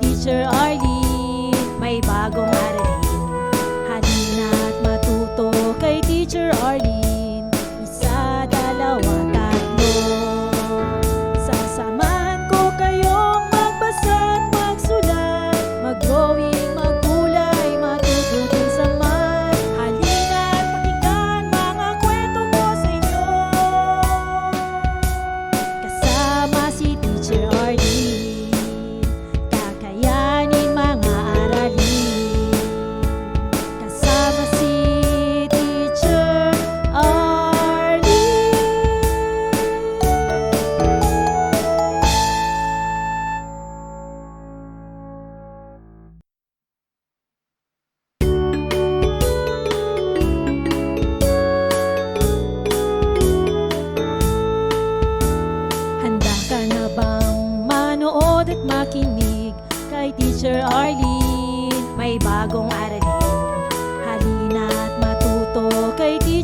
Teacher Arlene. May bagong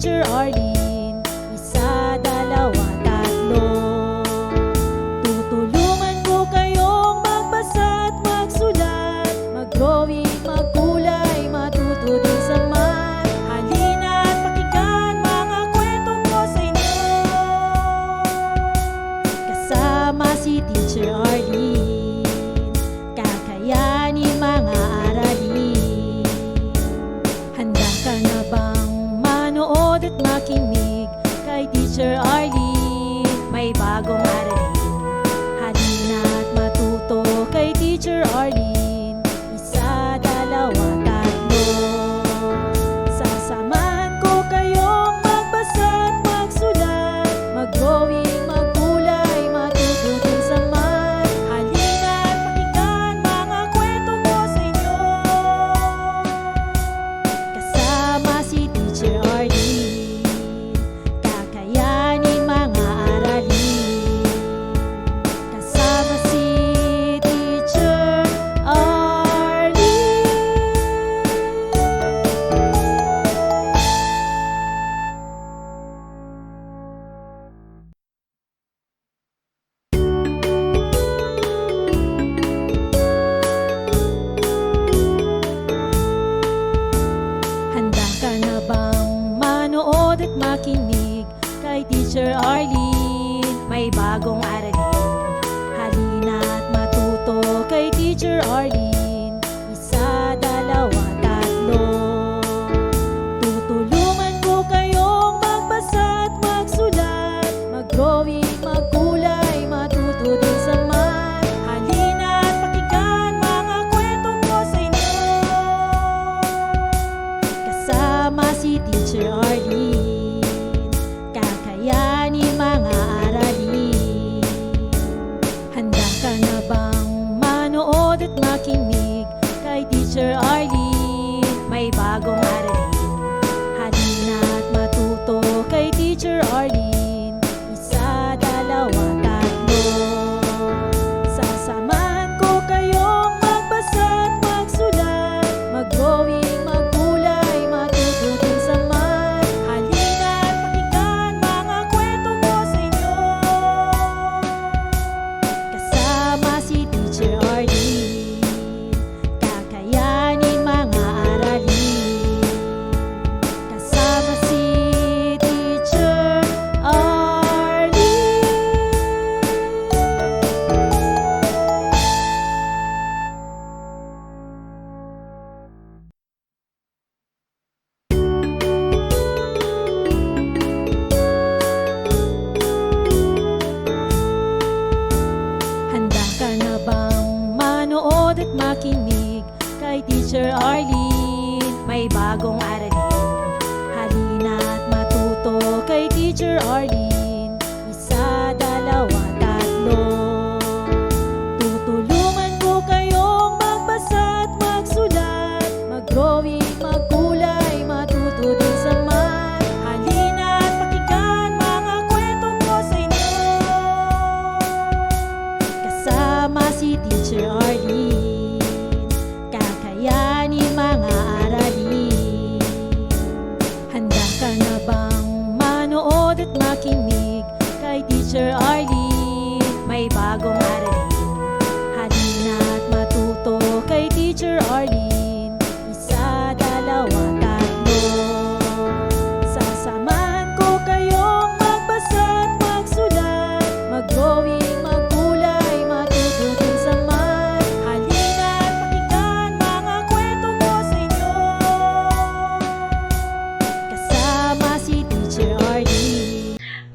teacher Artie. Teacher Arlene? May bagong aralin. Halina at matuto kay Teacher Arlene. Isa, dalawa, tatlo. Tutulungan ko kayong magbasa at magsulat. Mag-drawing, magkulay, matuto din sa math. Halina at pakinggan mga kwento ko sa inyo. Kasama si Teacher Arlene makinig Kay Teacher